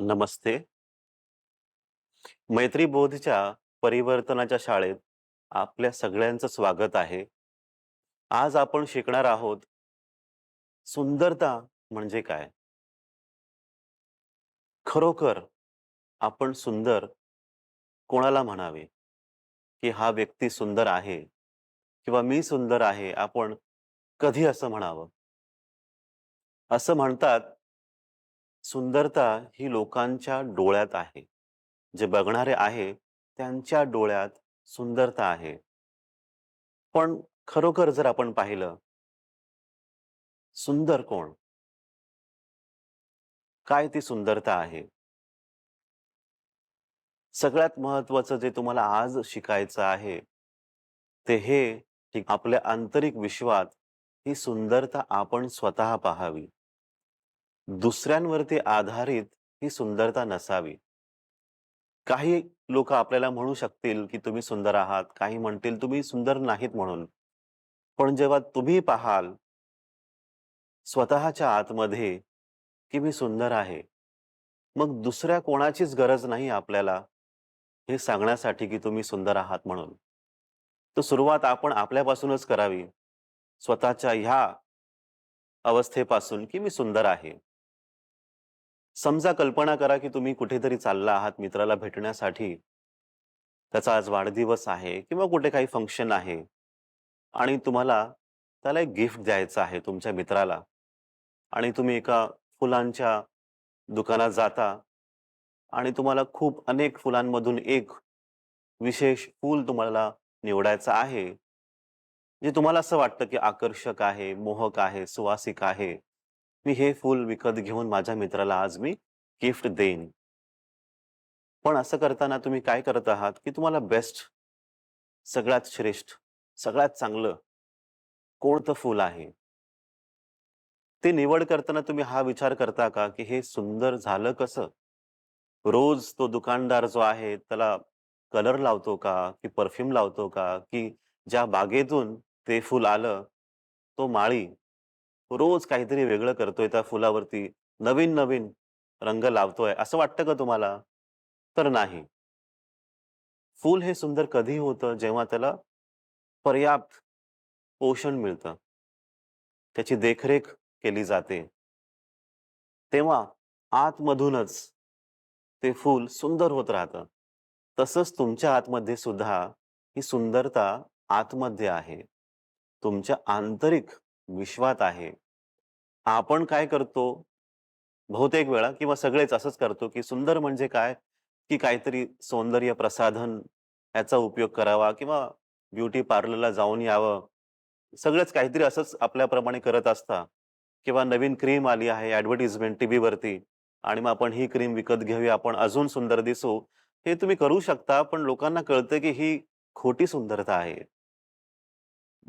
नमस्ते. मैत्री बोधच्या परिवर्तनाच्या शाळेत आपल्या सगळ्यांचं स्वागत आहे. आज आपण शिकणार आहोत सुंदरता म्हणजे काय? खरोखर आपण सुंदर कोणाला म्हणावे? की हा व्यक्ती सुंदर आहे किंवा मी सुंदर आहे आपण कधी असं म्हणावं? असं म्हणतात, सुंदरता ही लोकांच्या डोळ्यात आहे. जे बघणारे आहे त्यांच्या डोळ्यात सुंदरता आहे. पण खरोखर जर आपण पाहिलं सुंदर कोण? काय ती सुंदरता आहे? सगळ्यात महत्वाचं जे तुम्हाला आज शिकायचं आहे, ते हे की आपल्या आंतरिक विश्वात ही सुंदरता आपण स्वतः पाहावी. दुसऱ्यांवरती आधारित ही सुंदरता नसावी. काही लोक आपल्याला म्हणू शकतील, की तुम्ही सुंदर आहात. काही म्हणतील तुम्ही सुंदर नाहीत म्हणून. पण जेव्हा तुम्ही पाहाल स्वतःच्या आतमध्ये, की मी सुंदर आहे. मग दुसऱ्या कोणाचीच गरज नाही आपल्याला हे सांगण्यासाठी, की तुम्ही सुंदर आहात म्हणून. तर सुरुवात आपण आपल्यापासूनच करावी. स्वतःच्या ह्या अवस्थेपासून, की मी सुंदर आहे. समजा कल्पना करा, की तुम्ही कुठेतरी चालला आहात मित्राला भेटण्यासाठी. त्याचा आज वाढदिवस आहे किंवा कुठे काही फंक्शन आहे आणि तुम्हाला त्याला एक गिफ्ट द्यायचं आहे तुमच्या मित्राला आणि तुम्ही एका फुलांच्या दुकानात जाता आणि तुम्हाला खूप अनेक फुलांमधून एक विशेष फूल तुम्हाला निवडायचं आहे. जे तुम्हाला असं वाटतं, की आकर्षक आहे, मोहक आहे, सुवासिक आहे. मी हे फूल विकत घेऊन माझ्या मित्राला आज मी गिफ्ट देईन. पण असं करताना तुम्ही काय करत आहात, की तुम्हाला बेस्ट सगळ्यात श्रेष्ठ, सगळ्यात चांगलं कोणतं फूल आहे? ते निवड करताना तुम्ही हा विचार करता का, की हे सुंदर झालं कसं? रोज तो दुकानदार जो आहे त्याला कलर लावतो का? की परफ्यूम लावतो का? की ज्या बागेतून ते फूल आलं, तो माळी रोज काहीतरी वेगळं करतोय त्या फुलावरती, नवीन-नवीन रंग लावतोय, असं वाटतं का तुम्हाला? तर नाही. फूल हे सुंदर कधी होतं, जेव्हा त्याला पर्याप्त पोषण मिळतं. त्याची देखरेख केली जाते. तेव्हा आतमधूनच ते फूल सुंदर होत राहतं. तसंच तुमच्या आतमध्ये सुद्धा ही सुंदरता आतमध्ये आहे. तुमच्या आंतरिक विश्वात आहे. आपण काय करतो, बहुतेक वेळा किंवा सगळेच असंच करतो, की सुंदर म्हणजे काय, की काहीतरी सौंदर्य प्रसाधन याचा उपयोग करावा किंवा ब्युटी पार्लरला जाऊन यावं. सगळंच काहीतरी असंच आपल्याप्रमाणे करत असता किंवा नवीन क्रीम आली आहे ॲडव्हर्टिजमेंट टी व्हीवरती आणि मग आपण ही क्रीम विकत घेऊया, आपण अजून सुंदर दिसू. हे तुम्ही करू शकता, पण लोकांना कळतं, की ही खोटी सुंदरता आहे.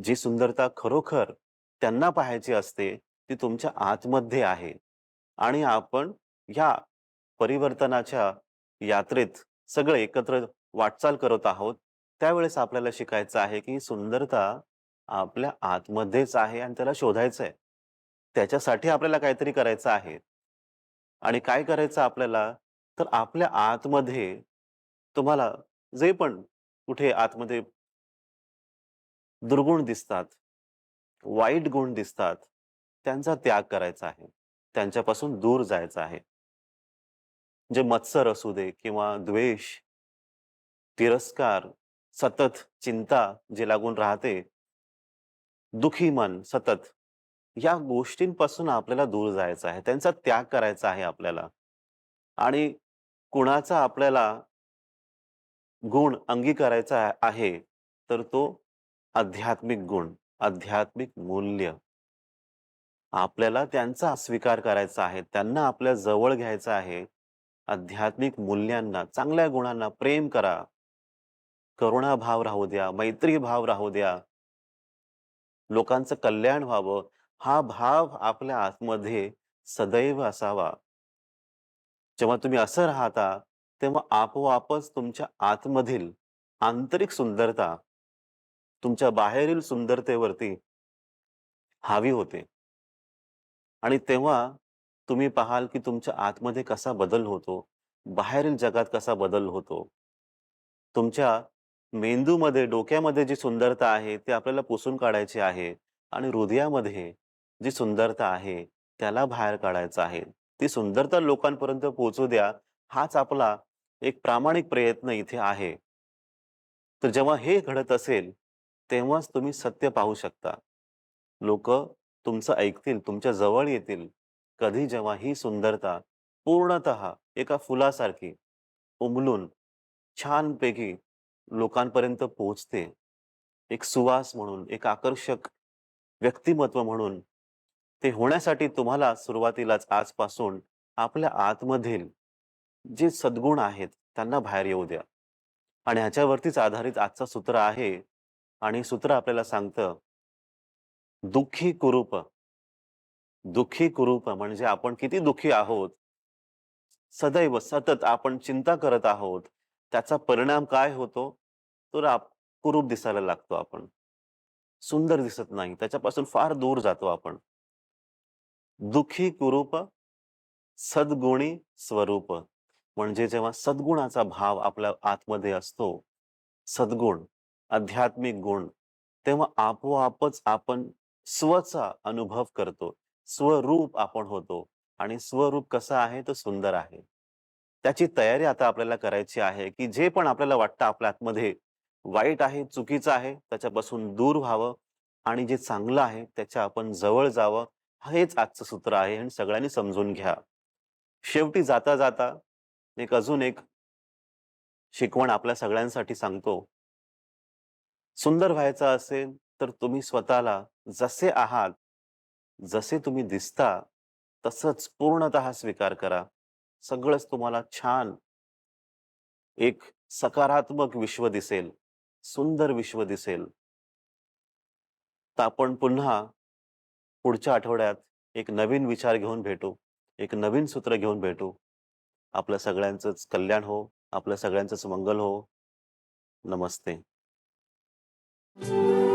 जी सुंदरता खरोखर त्यांना पाहायची असते, ती तुमच्या आतमध्ये आहे आणि आपण ह्या परिवर्तनाच्या यात्रेत सगळे एकत्र वाटचाल करत आहोत. त्यावेळेस आपल्याला शिकायचं आहे, की सुंदरता आपल्या आतमध्येच आहे आणि त्याला शोधायचं आहे त्याच्यासाठी आपल्याला काहीतरी करायचं आहे. आणि काय करायचं आपल्याला, तर आपल्या आतमध्ये तुम्हाला जे पण कुठे आतमध्ये दुर्गुण दिसतात, वाईट गुण दिसतात, त्यांचा त्याग करायचा आहे. त्यांच्यापासून दूर जायचं आहे. जे मत्सर असू दे किंवा द्वेष, तिरस्कार, सतत चिंता जे लागून राहते, दुःखी मन सतत, या गोष्टींपासून आपल्याला दूर जायचं आहे. त्यांचा त्याग करायचा आहे आपल्याला. आणि कुणाचा आपल्याला गुण अंगीकारायचा आहे, तर तो आध्यात्मिक गुण, आध्यात्मिक मूल्य. आपल्याला त्यांचा स्वीकार करायचा आहे. त्यांना आपल्या जवळ घ्यायचं आहे. आध्यात्मिक मूल्यांना, चांगल्या गुणांना प्रेम करा. करुणाभाव राहू द्या, मैत्री भाव राहू द्या. लोकांचं कल्याण व्हावं, हा भाव आपल्या आतमध्ये सदैव असावा. जेव्हा तुम्ही असं राहता, तेव्हा आपोआपच तुमच्या आतमधील आंतरिक सुंदरता तुमच्या बाहेरील सुंदरतेवरती हावी होते. आणि तेव्हा तुम्ही पाहाल की तुमच्या आतमध्ये कसा बदल होतो, बाहेरील जगात कसा बदल होतो. तुमच्या मेंदूमध्ये, डोक्यामध्ये जी सुंदरता आहे, ती आपल्याला पुसून काढायची आहे आणि हृदयामध्ये जी सुंदरता आहे, त्याला बाहेर काढायचं आहे. ती सुंदरता लोकांपर्यंत पोहोचू द्या, हाच आपला एक प्रामाणिक प्रयत्न इथे आहे. तर जेव्हा हे घडत असेल, तेव्हाच तुम्ही सत्य पाहू शकता. लोकं तुमचं ऐकतील, तुमच्या जवळ येतील, कधी जेव्हा ही सुंदरता पूर्णतः एका फुलासारखी उमलून छानपैकी लोकांपर्यंत पोहोचते. एक सुवास म्हणून, एक आकर्षक व्यक्तिमत्व म्हणून. ते होण्यासाठी तुम्हाला सुरुवातीलाच आजपासून आपल्या आतमधील जे सद्गुण आहेत, त्यांना बाहेर येऊ द्या. आणि ह्याच्यावरतीच आधारित आजचं सूत्र आहे आणि सूत्र आपल्याला सांगतं दुःखी कुरूप. दुःखी कुरूप म्हणजे आपण किती दुःखी आहोत. सदैव, सतत आपण चिंता करत आहोत. त्याचा परिणाम काय होतो? तर आप कुरूप दिसायला लागतो आपण. सुंदर दिसत नाही. त्याच्यापासून फार दूर जातो आपण. दुःखी कुरूप, सद्गुणी स्वरूप. म्हणजे जेव्हा सद्गुणाचा भाव आपल्या आतमध्ये असतो, सद्गुण, आध्यात्मिक गुण, तेव्हा आपोआपच आपण स्वचा अनुभव करतो. स्वरूप आपण होतो आणि स्वरूप कसं आहे? तर सुंदर आहे. त्याची तयारी आता आपल्याला करायची आहे, की जे पण आपल्याला वाटतं आपल्या आतमध्ये वाईट आहे, चुकीचं आहे, त्याच्यापासून दूर व्हावं आणि जे चांगलं आहे, त्याच्या आपण जवळ जावं. हेच आजचं सूत्र आहे आणि सगळ्यांनी समजून घ्या. शेवटी जाता-जाता एक अजून एक शिकवण आपल्या सगळ्यांसाठी सांगतो. सुंदर व्हायचं असेल, तर तुम्ही स्वतःला जसे आहात, जसे तुम्ही दिसता, तसंच पूर्णतः स्वीकार करा. सगळंच तुम्हाला छान एक सकारात्मक विश्व दिसेल, सुंदर विश्व दिसेल. तर आपण पुन्हा पुढच्या आठवड्यात एक नवीन विचार घेऊन भेटू. एक नवीन सूत्र घेऊन भेटू. आपल्या सगळ्यांचंच कल्याण हो. आपल्या सगळ्यांचंच मंगल हो. नमस्ते. Música